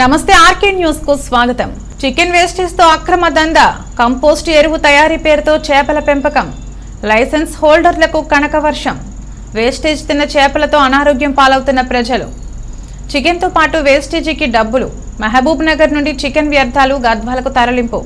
నమస్తే ఆర్కే న్యూస్కు స్వాగతం. చికెన్ వేస్టేజ్తో అక్రమ దందా కంపోస్ట్ ఎరువు తయారీ పేరుతో చేపల పెంపకం లైసెన్స్ హోల్డర్లకు కనక వర్షం. వేస్టేజ్ తిన్న చేపలతో అనారోగ్యం పాలవుతున్న ప్రజలు. చికెన్తో పాటు వేస్టేజీకి డబ్బులు. మహబూబ్ నగర్ నుండి చికెన్ వ్యర్థాలు గద్వాలకు తరలింపు.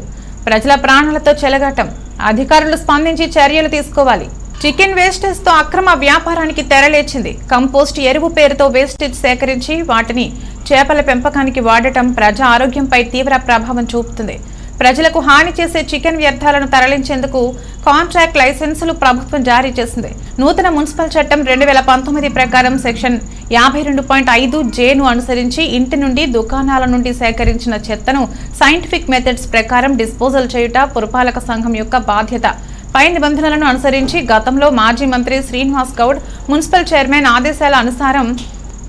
ప్రజల ప్రాణాలతో చెలగటం. అధికారులు స్పందించి చర్యలు తీసుకోవాలి. చికెన్ వేస్టేజ్తో అక్రమ వ్యాపారానికి తెరలేచింది. కంపోస్ట్ ఎరువు పేరుతో వేస్టేజ్ సేకరించి వాటిని చేపల పెంపకానికి వాడటం ప్రజా ఆరోగ్యంపై తీవ్ర ప్రభావం చూపుతుంది. ప్రజలకు హాని చేసే చికెన్ వ్యర్థాలను తరలించేందుకు కాంట్రాక్ట్ లైసెన్సులు ప్రభుత్వం జారీ చేసింది. నూతన మున్సిపల్ చట్టం రెండు వేల పంతొమ్మిది ప్రకారం సెక్షన్ యాభై రెండు పాయింట్ ఐదు జేను అనుసరించి ఇంటి నుండి దుకాణాల నుండి సేకరించిన చెత్తను సైంటిఫిక్ మెథడ్స్ ప్రకారం డిస్పోజల్ చేయుట పురపాలక సంఘం యొక్క బాధ్యత. పై నిబంధనలను అనుసరించి గతంలో మాజీ మంత్రి శ్రీనివాస్ గౌడ్ మున్సిపల్ చైర్మన్ ఆదేశాల అనుసారం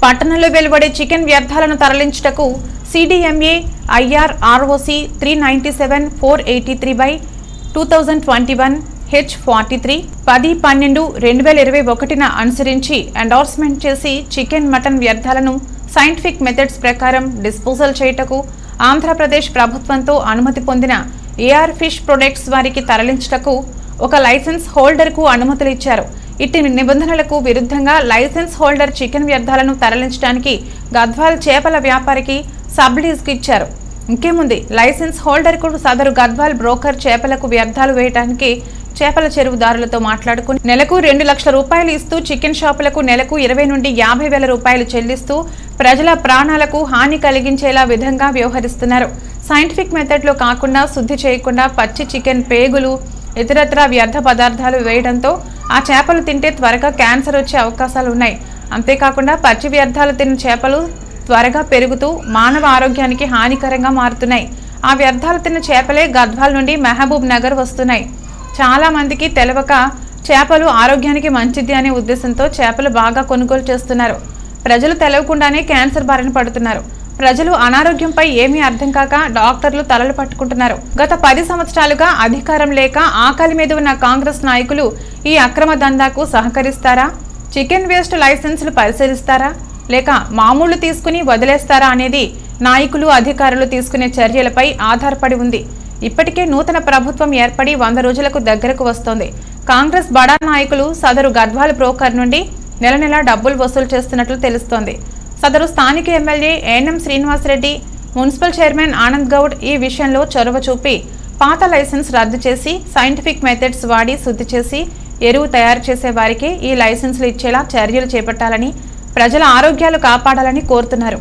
పట్టణంలో వెలువడే చికెన్ వ్యర్థాలను తరలించుటకు CDMA IR ROC three ninety seven four eighty three by two thousand twenty one H forty three పది పన్నెండు రెండు వేల ఇరవై ఒకటిన అనుసరించి ఎండార్స్మెంట్ చేసి చికెన్ మటన్ వ్యర్థాలను సైంటిఫిక్ మెథడ్స్ ప్రకారం డిస్పోజల్ చేయుటకు ఆంధ్రప్రదేశ్ ప్రభుత్వంతో అనుమతి పొందిన ఏఆర్ ఫిష్ ప్రొడక్ట్స్ వారికి తరలించుటకు ఒక లైసెన్స్ హోల్డర్కు అనుమతులు ఇచ్చారు ఇట్టి నిబంధనలకు విరుద్ధంగా లైసెన్స్ హోల్డర్ చికెన్ వ్యర్థాలను తరలించడానికి గద్వాల్ చేపల వ్యాపారికి సబ్లీజ్కి ఇచ్చారు. ఇంకేముంది లైసెన్స్ హోల్డర్కు సదరు గద్వాల్ బ్రోకర్ చేపలకు వ్యర్థాలు వేయడానికి చేపల చెరువుదారులతో మాట్లాడుకుని నెలకు రెండు లక్షల రూపాయలు ఇస్తూ చికెన్ షాపులకు నెలకు ఇరవై నుండి యాభై వేల రూపాయలు చెల్లిస్తూ ప్రజల ప్రాణాలకు హాని కలిగించేలా విధంగా వ్యవహరిస్తున్నారు. సైంటిఫిక్ మెథడ్లో కాకుండా శుద్ధి చేయకుండా పచ్చి చికెన్ పేగులు ఇతరత్రా వ్యర్థ పదార్థాలు వేయడంతో ఆ చేపలు తింటే త్వరగా క్యాన్సర్ వచ్చే అవకాశాలు ఉన్నాయి. అంతేకాకుండా పచ్చి వ్యర్థాలు తిన్న చేపలు త్వరగా పెరుగుతూ మానవ ఆరోగ్యానికి హానికరంగా మారుతున్నాయి. ఆ వ్యర్థాలు తిన్న చేపలే గద్వాల్ నుండి మహబూబ్ నగర్ వస్తున్నాయి. చాలామందికి తెలవక చేపలు ఆరోగ్యానికి మంచిది అనే ఉద్దేశంతో చేపలు బాగా కొనుగోలు చేస్తున్నారు. ప్రజలు తెలవకుండానే క్యాన్సర్ బారిన పడుతున్నారు. ప్రజలు అనారోగ్యంపై ఏమీ అర్థం కాక డాక్టర్లు తలలు పట్టుకుంటున్నారు. గత పది సంవత్సరాలుగా అధికారం లేక ఆకలి మీద ఉన్న కాంగ్రెస్ నాయకులు ఈ అక్రమ దందాకు సహకరిస్తారా? చికెన్ వేస్ట్ లైసెన్సులు పరిశీలిస్తారా? లేక మామూలు తీసుకుని వదిలేస్తారా అనేది నాయకులు అధికారులు తీసుకునే చర్యలపై ఆధారపడి ఉంది. ఇప్పటికే నూతన ప్రభుత్వం ఏర్పడి వంద రోజులకు దగ్గరకు వస్తోంది. కాంగ్రెస్ బడా నాయకులు సదరు గద్వాల్ బ్రోకర్ నుండి నెల నెలా డబ్బులు వసూలు చేస్తున్నట్లు తెలుస్తోంది. సదరు స్థానిక MLA ANM Srinivasa Reddy municipal chairman Anand Goud ఈ విషయంలో చొరవ చూపి పాత లైసెన్స్ రద్దు చేసి సైంటిఫిక్ మెథడ్స్ వాడి శుద్ధి చేసి ఎరువు తయారు చేసే వారికి ఈ లైసెన్సులు ఇచ్చేలా చర్యలు చేపట్టాలని ప్రజల ఆరోగ్యాలు కాపాడాలని కోరుతున్నారు.